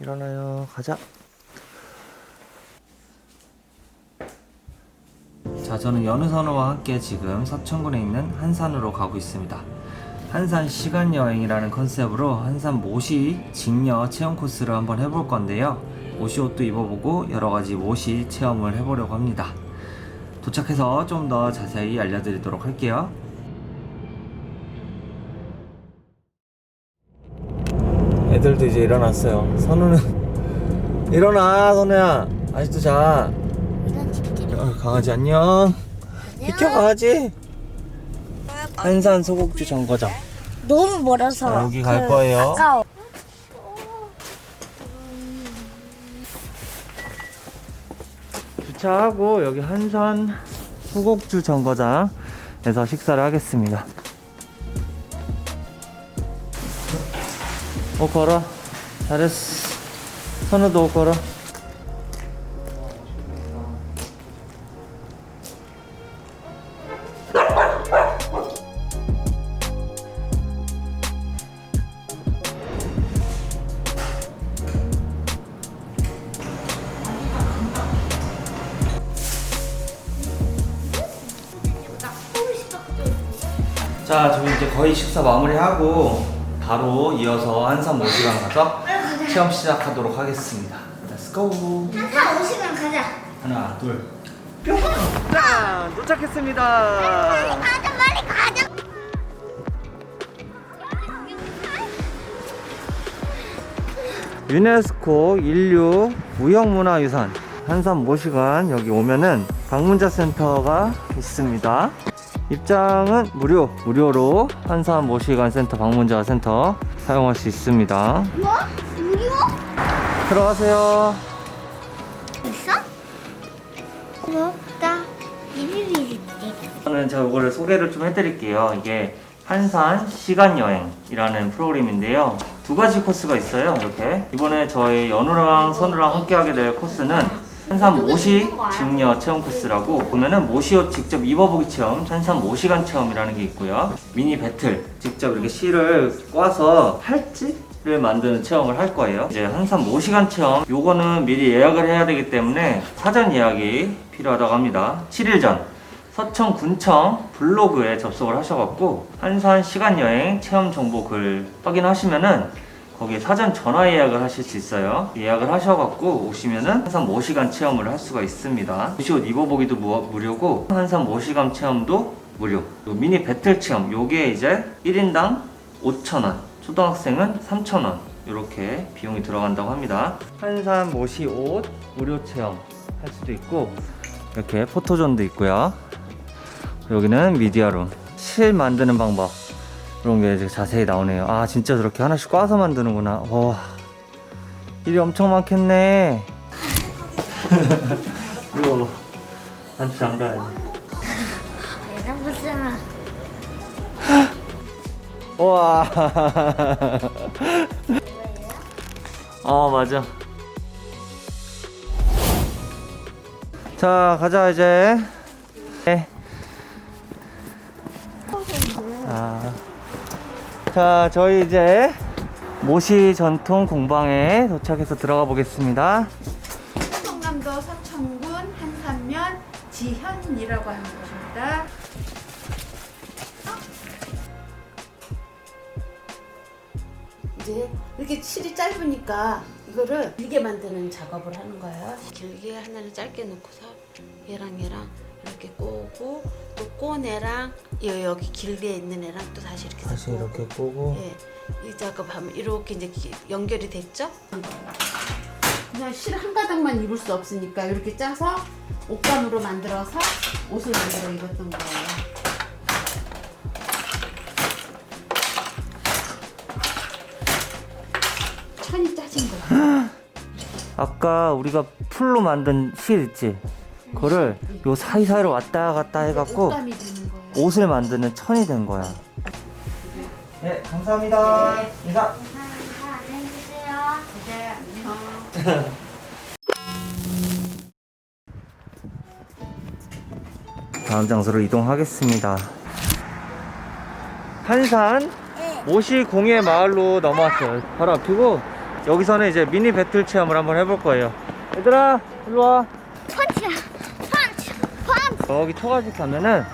일어나요. 가자. 자, 저는 연우선우와 함께 지금 서천군에 있는 한산으로 가고 있습니다. 한산 시간 여행이라는 컨셉으로 한산 모시 직녀 체험 코스를 한번 해볼 건데요. 모시 옷도 입어보고 여러 가지 모시 체험을 해보려고 합니다. 도착해서 좀 더 자세히 알려드리도록 할게요. 애들도 이제 일어났어요. 선우는 일어나, 선우야. 아직도 자. 이런 집들이 어, 강아지 안녕. 비켜 강아지. 한산 소곡주 정거장. 너무 멀어서 자, 여기 갈 거예요. 가까워 주차하고 여기 한산 소곡주 정거장에서 식사를 하겠습니다. 옷 걸어. 잘했어. 선우도 옷 걸어. 자, 저희 이제 거의 식사 마무리하고 바로 이어서 한산 모시방 가서 체험 시작하도록 하겠습니다. Let's go. 한타 오시면 가자 하나, 둘, 뿅! 짠! 도착했습니다. 가자 빨리 가자 유네스코 인류 무형문화유산 한산 모시관 여기 오면은 방문자 센터가 있습니다. 입장은 무료, 무료로 한산 모시관 센터 방문자 센터 사용할 수 있습니다. 뭐? 무료? 들어가세요. 나 비비비비 저는 제가 이거를 소개를 좀 해드릴게요. 이게 한산 시간 여행이라는 프로그램인데요. 두 가지 코스가 있어요. 이렇게 이번에 저희 연우랑 선우랑 함께 하게 될 코스는 한산 모시 직녀 체험 코스라고 보면은 모시 옷 직접 입어보기 체험, 한산 모시간 체험이라는 게 있고요. 미니 배틀 직접 이렇게 실을 꽈서 팔찌를 만드는 체험을 할 거예요. 이제 한산 모시간 체험 요거는 미리 예약을 해야 되기 때문에 사전 예약이 필요하다고 합니다. 7일 전 서천 군청 블로그에 접속을 하셔갖고 한산 시간 여행 체험 정보 글 확인하시면은 거기에 사전 전화 예약을 하실 수 있어요. 예약을 하셔갖고 오시면은 한산 5시간 체험을 할 수가 있습니다. 옷옷 입어보기도 무, 무료고 한산 5시간 체험도 무료. 요 미니 배틀 체험 요게 이제 1인당 5,000원, 초등학생은 3,000원 이렇게 비용이 들어간다고 합니다. 한산 모시 옷 무료 체험 할 수도 있고 이렇게 포토존도 있고요. 여기는 미디어룸 실 만드는 방법 그런 게 이제 자세히 나오네요. 아 진짜 저렇게 하나씩 꽈서 만드는구나. 와 일이 엄청 많겠네. 이거 한치 장가야지 내가 무슨 우와. 어 맞아. 자 가자 이제. 네. 아, 자 저희 이제 모시 전통 공방에 도착해서 들어가 보겠습니다 성남도 서천군 한산면 지현이라고 하는 곳입니다. 이제 이렇게 실이 짧으니까 이거를 길게 만드는 작업을 하는 거예요. 길게 하나를 짧게 놓고서 얘랑 얘랑 이렇게 꼬고 또 꼬은 애랑 여- 여기 길게 있는 애랑 또 다시 이렇게 다시 꼬고. 이렇게 꼬고 예, 이 작업하면 이렇게 이제 기- 연결이 됐죠? 그냥 실 한 가닥만 입을 수 없으니까 이렇게 짜서 옷감으로 만들어서 옷을 만들어 입었던 거예요. 천이 짜진 거예요. 아까 우리가 풀로 만든 실 있지? 그거를 요 사이사이로 왔다 갔다 해갖고 거예요. 옷을 만드는 천이 된 거야. 네, 감사합니다. 인사. 감사합니다 안녕히 계세요 네, 안녕. 다음 장소로 이동하겠습니다. 한산 모시 공예 마을로 넘어왔어요. 바로 앞이고 여기서는 이제 미니 배틀 체험을 한번 해볼 거예요. 얘들아, 일로 와. 펀치야. 여기 초가집 가면은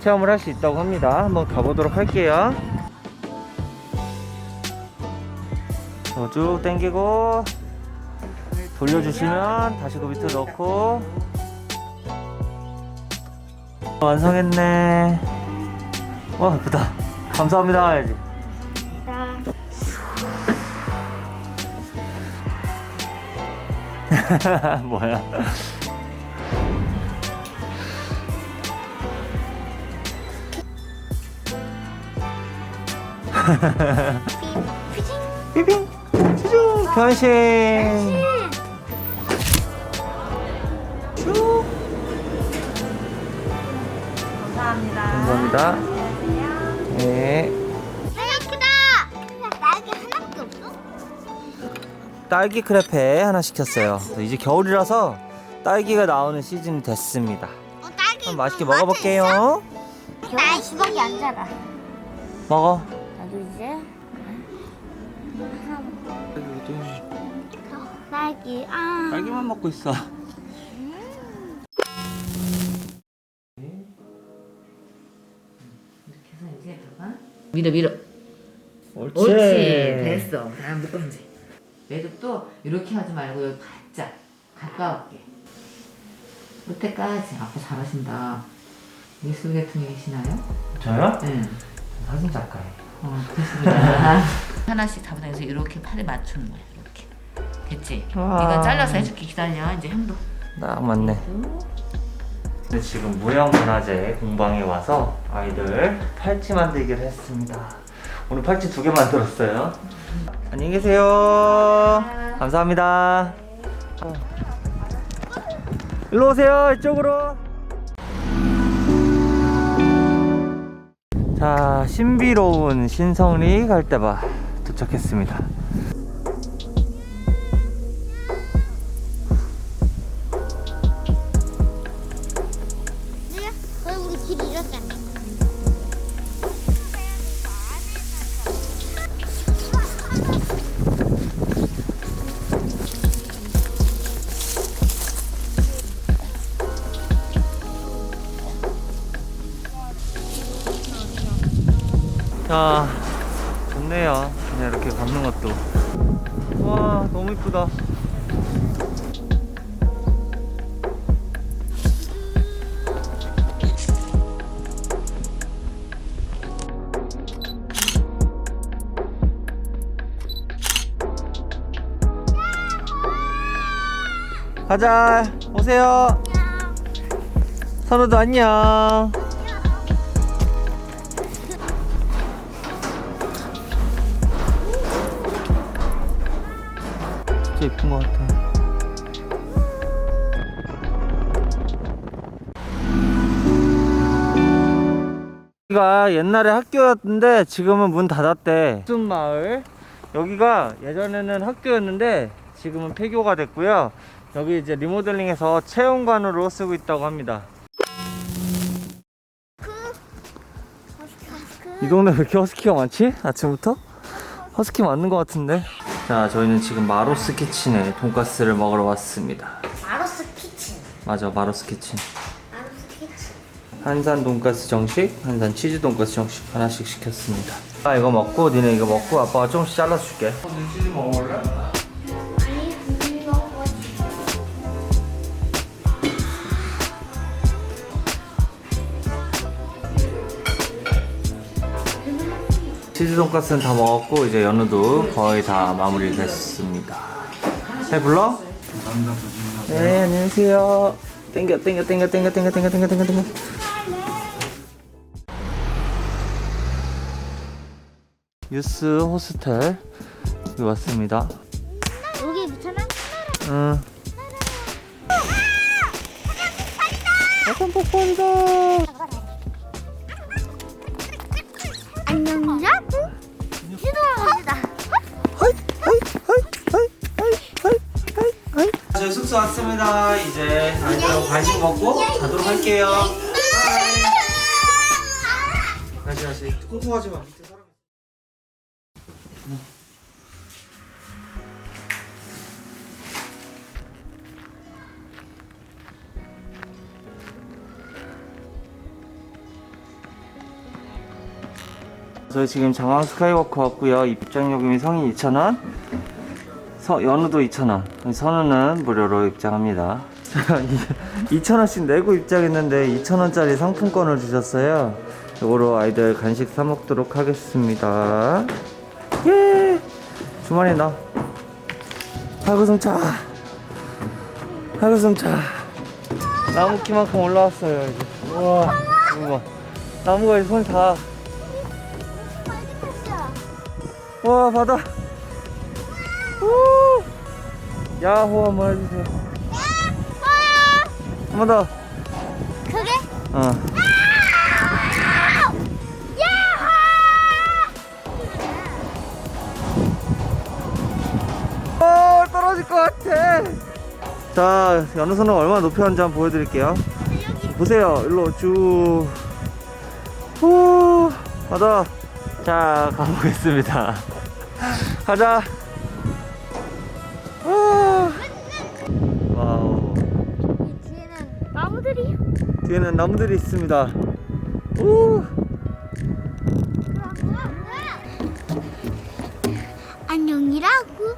체험을 할 수 있다고 합니다. 한번 가보도록 할게요. 어, 쭉 당기고 돌려주시면 다시 그 밑에 넣고 완성했네. 와 예쁘다. 감사합니다 해야지. 나 뭐야? 피칭. 삐빙 쭈쭈 변신. 쭉. 감사합니다. 감사합니다. 네. 크다. 날개 하나밖에 없어? 딸기 크레페 하나 시켰어요. 이제 겨울이라서 딸기가 나오는 시즌이 됐습니다. 어, 딸기. 한번 맛있게 그 먹어볼게요. 나 주먹이 안 자라. 먹어. 이제 딸기. 아. 딸기만 먹고 있어. 그래서 이제 봐봐. 밀어 밀어. 옳지. 옳지. 됐어. 다음 묶음지. 매듭도 이렇게 하지 말고 여기 바짝 가까웠게. 끝에까지. 아빠 잘하신다. 미술 계통에 계시나요? 저요? 응. 사진 작가예요. 어, 그렇습니다. 하나씩 잡아당겨서 이렇게 팔에 맞추는 거야. 이렇게. 됐지? 와. 이건 잘라서 해줄게. 기다려. 이제 형도. 딱 맞네. 근데 지금 무형문화재 공방에 와서 아이들 팔찌 만들기를 했습니다. 오늘 팔찌 두 개 만들었어요. 안녕히 계세요. 감사합니다. 어. 일로 오세요. 이쪽으로. 자, 신비로운 신성리 갈대바 도착했습니다. 자, 좋네요. 그냥 이렇게 걷는 것도. 와, 너무 이쁘다. 가자, 오세요. 선우도 안녕. 진짜 예쁜 것 같아. 여기가 옛날에 학교였는데 지금은 문 닫았대. 무슨 마을? 여기가 예전에는 학교였는데 지금은 폐교가 됐고요. 여기 이제 리모델링해서 체험관으로 쓰고 있다고 합니다. 이 동네 왜 이렇게 허스키가 많지? 아침부터? 허스키 맞는 것 같은데? 자, 저희는 지금 마로스 키친에 돈가스를 먹으러 왔습니다. 마로스 키친. 맞아, 마로스 키친. 마로스 키친. 한산 돈가스 정식, 한산 치즈 돈가스 정식 하나씩 시켰습니다. 아, 이거 먹고, 니네 이거 먹고, 아빠가 조금씩 잘라줄게. 치즈 먹을래? 치즈 돈가스는 다 먹었고, 이제 연우도 거의 다 마무리 됐습니다. 배불러? 네, 안녕하세요. 땡겨, 땡겨, 땡겨, 땡겨, 땡겨, 땡겨, 땡겨, 땡겨, 땡겨. 유스 호스텔 왔습니다. 여기 괜찮아? 응. 약간 뽀뽀이다. 안녕, 야 옥수 왔습니다. 이제 아이들하고 간식 먹고 가도록 할게요. 다시 다시 꼼꼼하지 마. 저희 지금 장항 스카이워크 왔고요. 입장 요금이 성인 2,000원, 서, 연우도 2,000원, 선우는 무료로 입장합니다. 제가 2,000원씩 내고 입장했는데 2,000원짜리 상품권을 주셨어요. 이거로 아이들 간식 사 먹도록 하겠습니다. 예! 주머니에 넣어. 아이고 승차. 아이고 승차. 나무 키만큼 올라왔어요 이제. 우와, 이거 봐. 나무가 이제 손이 다. 와 바다. 우! 야호 한번 해주세요. 한 번 더. 그게? 어. 어 떨어질 것 같아. 자 연우선은 얼마나 높이 왔는지 한번 보여드릴게요. 보세요 일로 쭉. 후 바다. 자 가보겠습니다. 가자. 뒤에는 나무들이 있습니다. 우. 안녕이라고.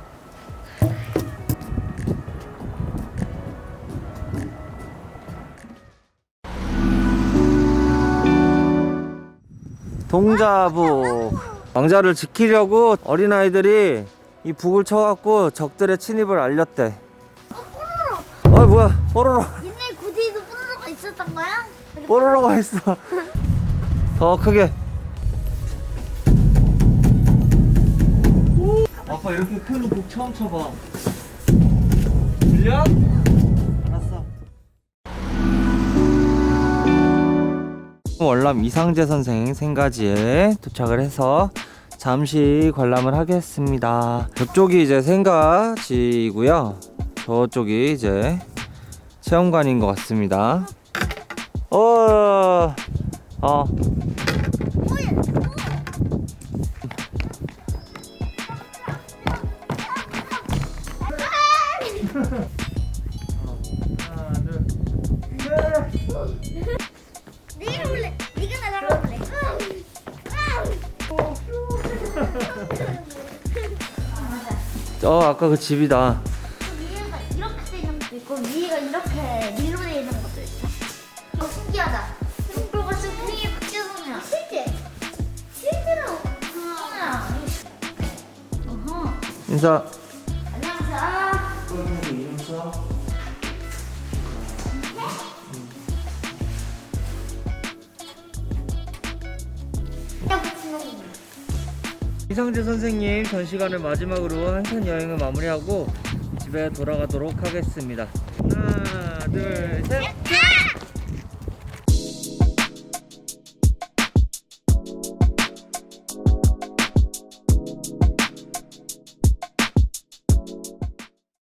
동자북 왕자를 지키려고 어린아이들이 이 북을 쳐갖고 적들의 침입을 알렸대 어 뭐야 뽀로로 옛날 고대에도 뽀로로가 있었던 거야? 뽀로로가 있어 더 크게 아빠 이렇게 큰북 처음 쳐봐 들려? 알았어 월남 이상재 선생 생가지에 도착을 해서 잠시 관람을 하겠습니다. 저쪽이 이제 생가지이고요. 저쪽이 이제 체험관인 것 같습니다. 어, 어. 네가 볼래? 네가 나가라 볼래? 어, 아까 그 집이다. 인사. 안녕하세요. 이상재 선생님 전 시간을 마지막으로 한산 여행을 마무리하고 집에 돌아가도록 하겠습니다. 하나, 둘, 셋.